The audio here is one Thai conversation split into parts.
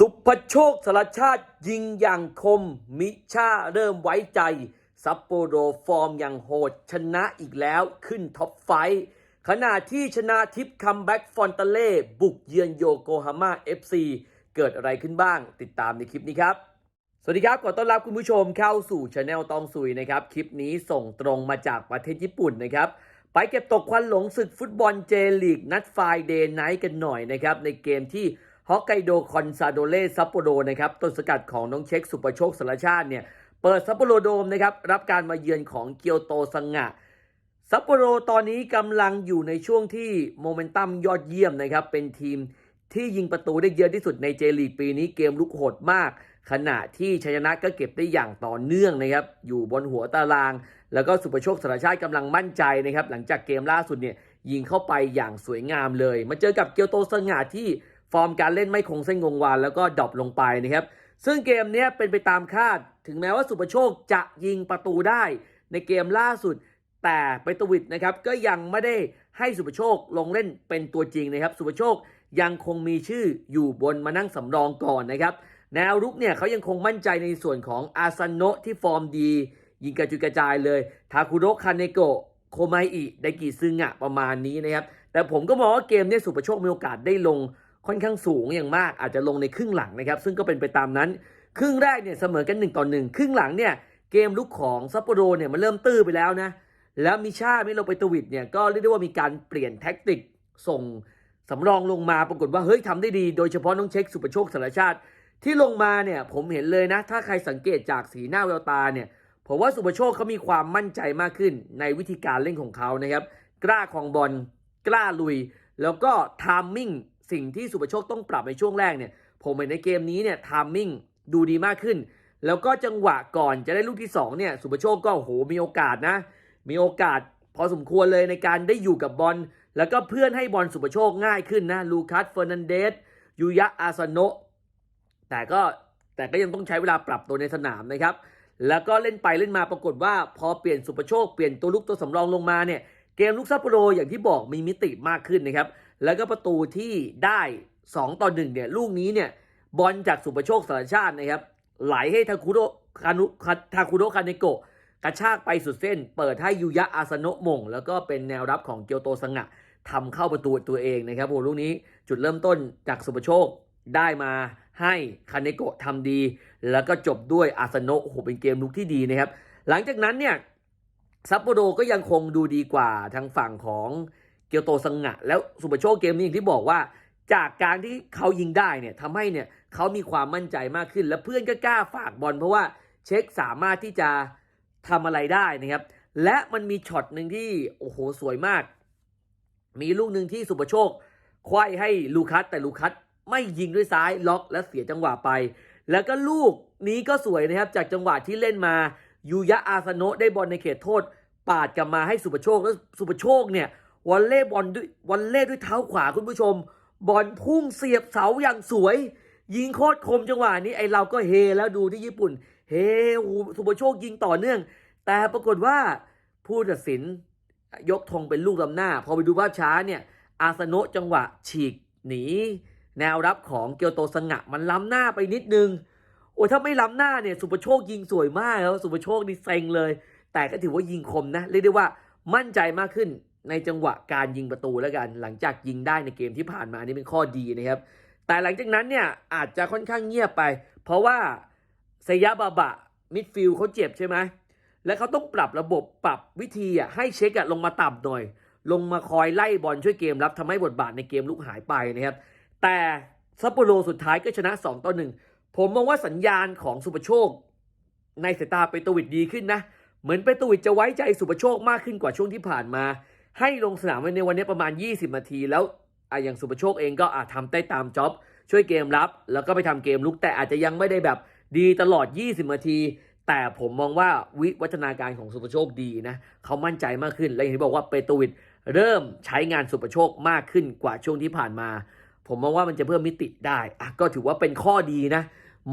สุภโชคสารชาติยิงอย่างคม มิชาเริ่มไว้ใจ ซัปโปโรฟอร์มอย่างโหด ชนะอีกแล้วขึ้นท็อปไฟว์ขณะที่ชนะทิพย์คัมแบ็กฟอนตาเล่บุกเยือนโยโกฮาม่าเอฟซีเกิดอะไรขึ้นบ้าง ติดตามในคลิปนี้ครับ สวัสดีครับขอต้อนรับคุณผู้ชมเข้าสู่ช anel ตองซุยนะครับ คลิปนี้ส่งตรงมาจากประเทศญี่ปุ่นนะครับไปเก็บตกควันหลงศึกฟุตบอลเจลีกนัดไฟเดย์ไนท์กันหน่อยนะครับในเกมที่ ฮอกไกโดคอนซาโดเล่ซัปโปโรนะครับต้นสกัดของน้องเช็คสุประโชคสารชาติเนี่ยเปิดซัปโปโรโดมนะครับรับการมาเยือนของเกียวโตซังงะซัปโปโรตอนนี้กำลังอยู่ในช่วงที่โมเมนตัมยอดเยี่ยมนะครับเป็นทีมที่ยิงประตูได้เยอะที่สุดในเจลีกปีนี้เกมลุกโหดมาก ขณะที่ชัยชนะก็เก็บได้อย่างต่อเนื่องนะครับอยู่บนหัวตาราง แล้วก็สุประโชคสารชาติกำลังมั่นใจนะครับหลังจากเกมล่าสุดเนี่ยยิงเข้าไปอย่างสวยงามเลย มาเจอกับเกียวโตซังงะที่ ฟอร์มการเล่นไม่คงเส้นคงวานแล้วก็ดรอปลงไปนะครับ ซึ่งเกมนี้เป็นไปตามคาด ถึงแม้ว่าสุประโชคจะยิงประตูได้ในเกมล่าสุด แต่เปโตวิดนะครับก็ยังไม่ได้ให้สุประโชคลงเล่นเป็นตัวจริงนะครับ สุประโชคยังคงมีชื่ออยู่บนมานั่งสำรองก่อนนะครับ แนวรุกเนี่ยเขายังคงมั่นใจในส่วนของอาซันโนะที่ฟอร์มดี ยิงกระจุยกระจายเลยทาคุโระคาเนโกะโคไมอิไดกิซึงะประมาณนี้นะครับ แต่ผมก็มองว่าเกมเนี้สุประโชคมีโอกาสได้ลง ค่อนข้างสูงอย่างมากอาจจะลงในครึ่งหลังนะครับ ซึ่งก็เป็นไปตามนั้น ครึ่งแรกเนี่ยเสมอกัน1ต่อ1ครึ่งหลังเนี่ยเกมลุกของซัปโปโรเนี่ยมันเริ่มตื้อไปแล้วนะแล้วมิชาไมิโลเปโตวิดเนี่ยก็เรียกได้ว่ามีการเปลี่ยนแท็กติกส่งสำรองลงมาปรากฏว่าเฮ้ยทำได้ดี โดยเฉพาะน้องเช็คสุประโชคสารชาติ ที่ลงมาเนี่ยผมเห็นเลยนะ ถ้าใครสังเกตจากสีหน้าแววตาเนี่ยผมว่าสุประโชคเขามีความมั่นใจมากขึ้นในวิธีการเล่นของเขานะครับ กล้าของบอลกล้าลุย แล้วก็ทามมิ่ง สิ่งที่สุประโชคต้องปรับในช่วงแรกเนี่ย ผมเห็นในเกมนี้เนี่ยทามมิ่งดูดีมากขึ้น แล้วก็จังหวะก่อนจะได้ลูกที่สองเนี่ยสุประโชคก็โหมีโอกาสนะ มีโอกาสพอสมควรเลยในการได้อยู่กับบอลแล้วก็เพื่อนให้บอลสุประโชคง่ายขึ้นนะลูคัสเฟอร์นันเดสยูยะอาซโนแต่ก็แต่ก็ยังต้องใช้เวลาปรับตัวในสนามนะครับ แล้วก็เล่นไปเล่นมาปรากฏว่า พอเปลี่ยนสุประโชคเปลี่ยนตัวลุกตัวสำรองลงมาเนี่ยเกมลุกซัปโปโรอย่างที่บอกมีมิติมากขึ้นนะครับ แล้วก็ประตูที่ได้ 2 ต่อ1เนี่ยลูกนี้เนี่ยบอลจากสุประโชคสารชาตินะครับ ไหลให้ทาคุโระคานุทาคุโระคาเนโกะกระชากไปสุดเส้น เปิดให้ยูยะอาซาโนะมง แล้วก็เป็นแนวรับของเกียวโตสังะทำเข้าประตูตัวเองนะครับโอ้ลูกนี้จุดเริ่มต้นจากสุประโชคได้มาให้คาเนโกะทำดี แล้วก็จบด้วยอาซาโนะโอ้โหเป็นเกมลุกที่ดีนะครับ หลังจากนั้นเนี่ยซัปโปโรก็ยังคงดูดีกว่าทางฝั่งของ เกียวโตสังะ แล้วสุประโชคเกมนี้อย่างที่บอกว่า จากการที่เขายิงได้เนี่ยทำให้เนี่ยเขามีความมั่นใจมากขึ้น และเพื่อนก็กล้าฝากบอลเพราะว่าเช็คสามารถที่จะทำอะไรได้นะครับ และมันมีช็อตหนึ่งที่โอ้โหสวยมาก มีลูกหนึ่งที่สุประโชคควายให้ลูคัสแต่ลูคัสไม่ยิงด้วยซ้ายล็อกและเสียจังหวะไป แล้วก็ลูกนี้ก็สวยนะครับ จากจังหวะที่เล่นมายูยะอาซโนะได้บอลในเขตโทษ ปาดกลับมาให้สุประโชคแล้วสุประโชคเนี่ย วอลเล่บอลด้วยวอลเล่ด้วยเท้าขวาคุณผู้ชม บอลพุ่งเสียบเสาอย่างสวย ยิงโคตรคมจังหวะนี้ไอเราก็เฮแล้วดูที่ญี่ปุ่น เฮสุประโชคยิงต่อเนื่อง แต่ปรากฏว่าผู้ตัดสินยกธงเป็นลูกลำหน้า พอไปดูภาพช้าเนี่ย อาสนะจังหวะฉีกหนี แนวรับของเกียวโตสงะมันล้ำหน้าไปนิดนึง โอ้ถ้าไม่ล้ำหน้าเนี่ยสุปโชคยิงสวยมากแล้วสุปโชคนี่เซ็งเลย แต่ก็ถือว่ายิงคมนะ เรียกได้ว่ามั่นใจมากขึ้น ในจังหวะการยิงประตูแล้วกัน หลังจากยิงได้ในเกมที่ผ่านมาอันี่เป็นข้อดีนะครับ แต่หลังจากนั้นเนี่ยอาจจะค่อนข้างเงียบไป เพราะว่าเซยะบาบะมิดฟิลด์เขาเจ็บใช่ไหมและเขาต้องปรับระบบปรับวิธีอะให้เช็คอะลงมาต่ำหน่อย ลงมาคอยไล่บอลช่วยเกมรับทำให้บทบาทในเกมลุกหายไปนะครับ แต่ซัปโปโรสุดท้ายก็ชนะ 2 ต่อ 1 ผมมองว่าสัญญาณของสุปโชค ในสายตาเปโตวิดดีขึ้นนะ เหมือนเปโตวิดจะไว้ใจสุปโชคมากขึ้นกว่าช่วงที่ผ่านมา ให้ลงสนามไวในวันนี้ประมาณ 20 นาที แล้วอะอย่างสุประโชคเองก็อาจทำได้ตามจ็อบ ช่วยเกมรับ แล้วก็ไปทำเกมลุกแต่อาจจะยังไม่ได้แบบดีตลอด 20 นาที แต่ผมมองว่าวิวัฒนาการของสุประโชคดีนะเขามั่นใจมากขึ้น และอย่างที่บอกว่าเปโตวิดเริ่มใช้งานสุประโชคมากขึ้นกว่าช่วงที่ผ่านมา ผมมองว่ามันจะเพิ่มมิติได้ก็ถือว่าเป็นข้อดีนะ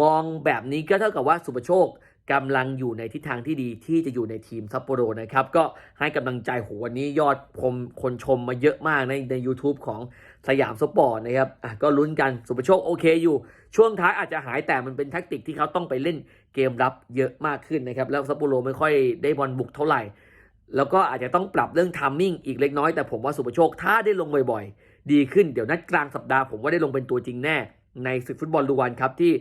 มองแบบนี้ก็เท่ากับว่าสุประโชค กำลังอยู่ในทิศทางที่ดีที่จะอยู่ในทีมซัปโปโรนะครับ ก็ให้กำลังใจโหวันนี้ยอดชมคนชมมาเยอะมากในใน u t u b e ของสยามสปอร์ตนะครับอะก็ลุ้นกันสุประโชคโอเคอยู่ ช่วงท้ายอาจจะหายแต่มันเป็นแท็กติกที่เขาต้องไปเล่นเกมรับเยอะมากขึ้นนะครับ แล้วซัปโปโรไม่ค่อยได้บอลบุกเท่าไหร่ แล้วก็อาจจะต้องปรับเรื่องทัมมิ่งอีกเล็กน้อยแต่ผมว่าสุประโชคถ้าได้ลงบ่อยๆ ดีขึ้นเดี๋ยวนัดกลางสัปดาห์ผมว่าได้ลงเป็นตัวจริงแน่ในศึกฟุตบอลลูวันครับที่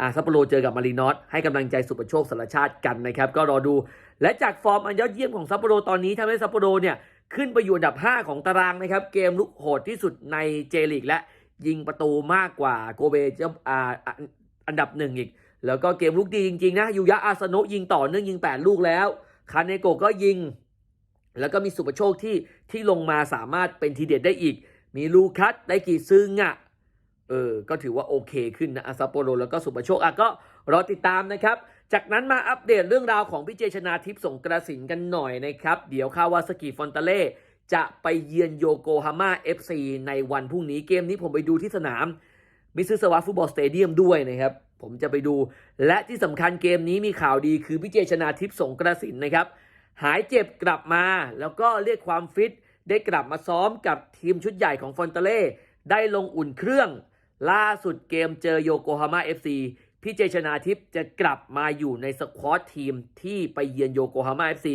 อ่าซัปโปโรเจอกับมารีนอสให้กำลังใจสุประโชคสารชาติกันนะครับ ก็รอดู และจากฟอร์มอันยอดเยี่ยมของซัปโปโรตอนนี้ทำให้ซัปโปโรเนี่ยขึ้นไปอยู่อันดับ 5 ของตารางนะครับ เกมลุกโหดที่สุดในเจลีกและยิงประตูมากกว่าโกเบเจ้าอ่าอันดับหนึ่งอีก แล้วก็เกมลุกดีจริงๆนะยูยะอาสโนะยิงต่อเนื่องยิง 8 ลูกแล้ว คาเนโกะก็ยิง แล้วก็มีสุประโชคที่ที่ลงมาสามารถเป็นทีเด็ดได้อีก มีลูคัสได้กี่ซึ่งอะ เออ ก็ถือว่าโอเคขึ้นนะอาซาโปโรแล้วก็สุปโชคอะก็รอติดตามนะครับ จากนั้นมาอัปเดตเรื่องราวของพี่เจชนาทิพย์สงกระสินกันหน่อยนะครับ เดี๋ยวคาวาสกิฟอนตาเล่จะไปเยือนโยโกฮาม่า FC ในวันพรุ่งนี้เกมนี้ผมไปดูที่สนามมิซึสวาฟุตบอลสเตเดียมด้วยนะครับ ผมจะไปดู และที่สำคัญเกมนี้มีข่าวดีคือพี่เจชนาทิพย์สงกระสินนะครับ หายเจ็บกลับมาแล้วก็เรียกความฟิตได้กลับมาซ้อมกับทีมชุดใหญ่ของฟอนตาเล่ได้ลงอุ่นเครื่อง ล่าสุดเกมเจอโยโกฮาม่า FC พี่เจชนาทิพย์จะกลับมาอยู่ในสควอตทีมที่ไปเยือนโยโกฮาม่า FC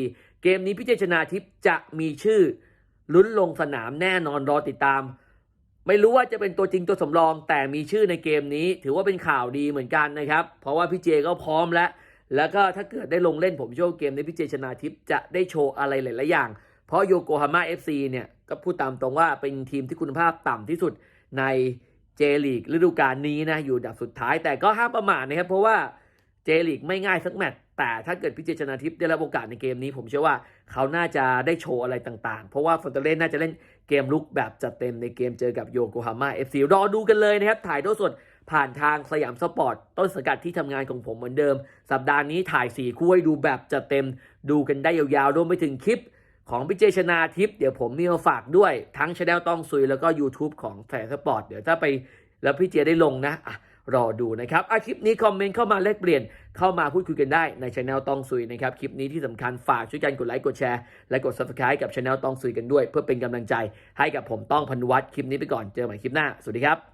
เกมนี้พี่เจชนาทิพย์จะมีชื่อลุ้นลงสนามแน่นอนรอติดตาม ไม่รู้ว่าจะเป็นตัวจริงตัวสำรอง แต่มีชื่อในเกมนี้ ถือว่าเป็นข่าวดีเหมือนกันนะครับ เพราะว่าพี่เจก็พร้อมแล้ว แล้วก็ถ้าเกิดได้ลงเล่นผมเชื่อเกมนี้พี่เจชนาทิพย์จะได้โชว์อะไรหลายๆอย่าง เพราะโยโกฮาม่า FC เนี่ยก็พูดตามตรงว่าเป็นทีมที่คุณภาพต่ำที่สุดใน เจลีกฤดูกาลนี้นะอยู่ดับสุดท้ายแต่ก็ห้ามประมาทนะครับ เพราะว่าเจลีกไม่ง่ายสักแมตช์แต่ถ้าเกิดพิเจชนาทิพย์ได้รับโอกาสในเกมนี้ ผมเชื่อว่าเขาน่าจะได้โชว์อะไรต่างๆ เพราะว่าฟอนเตเล่น่าจะเล่นเกมลุกแบบจัดเต็มในเกมเจอกับโยโกฮาม่า FC รอดูกันเลยนะครับถ่ายทอดสดผ่านทางสยามสปอร์ต ต้นสังกัดที่ทำงานของผมเหมือนเดิม สัปดาห์นี้ถ่าย 4 คู่ให้ดูแบบจัดเต็ม ดูกันได้ยาวๆรวมไปถึงคลิป ของพี่เจชนาทิพย์เดี๋ยวผมมีมาฝากด้วยทั้งช anel ต้องซุยแล้วก็ YouTube ของแฟร์สปอร์ตเดี๋ยวถ้าไปแล้วพี่เจได้ลงนะอะรอดูนะครับอาคลิปนี้คอมเมนต์เข้ามาแลกเปลี่ยนเข้ามาพูดคุยกันได้ในช anel ต้องซุยนะครับคลิปนี้ที่สำคัญฝากช่วยกันกดไลค์กดแชร์และกด subscribe กับช anel ต้องซุยกันด้วย เพื่อเป็นกำลังใจให้กับผมต้องพันวัฒน์คลิปนี้ไปก่อนเจอกันใหม่คลิปหน้าสวัสดีครับ